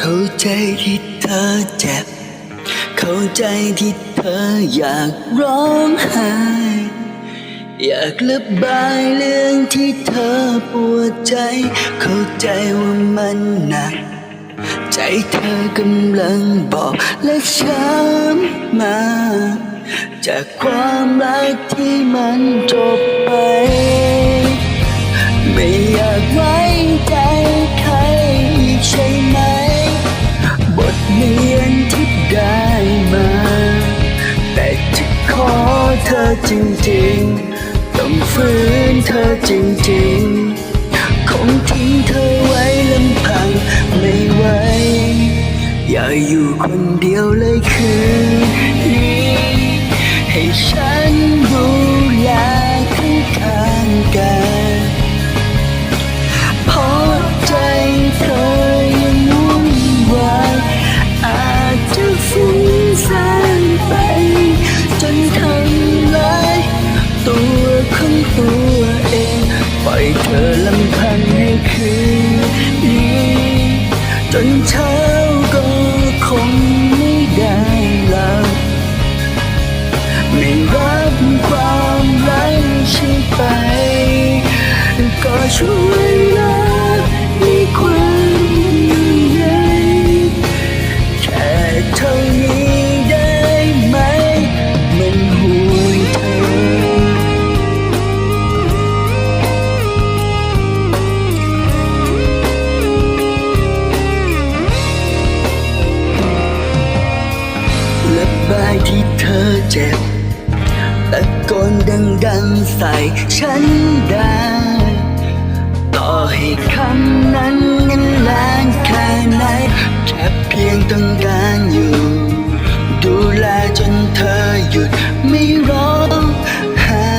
เข้าใจที่เธอเจ็บ เข้าใจที่เธออยากร้องไห้ อยากระบายเรื่องที่เธอปวดใจ เข้าใจว่ามันหนัก ใจเธอกำลังบอกและช้ำมา จากความรักที่มันจบไป ไม่อยากว้ใจริงๆ ต้องฝืนเธอจริงๆ ธอลำพังในคืนนี้จนเช้าก็คงไม่ได้หลับไม่รับความรักฉันไป ก็ช่วย บายที่เธอเจ็บตะโกนดังๆใส่ฉันได้ ต่อให้คำนั้นยังแรงแค่ไหนแค่เพียงต้องการอยู่ ดูแลจนเธอหยุดไม่ร้องไห้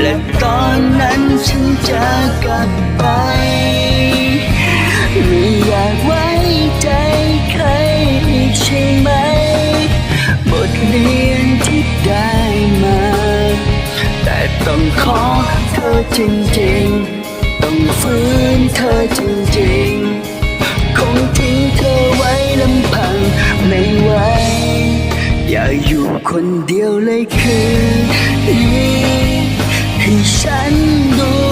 และตอนนั้นฉันจะกลับไป จริงๆ ต้องฝืนเธอจริงๆ คงทิ้งเธอไว้ลำพังไม่ไหว อย่าอยู่คนเดียวเลยคืนนี้ให้ฉันดู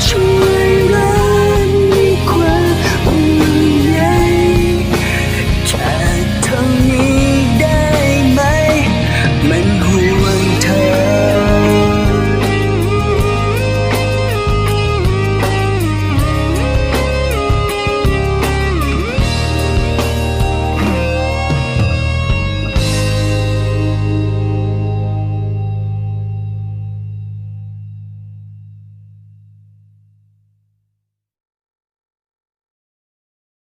去。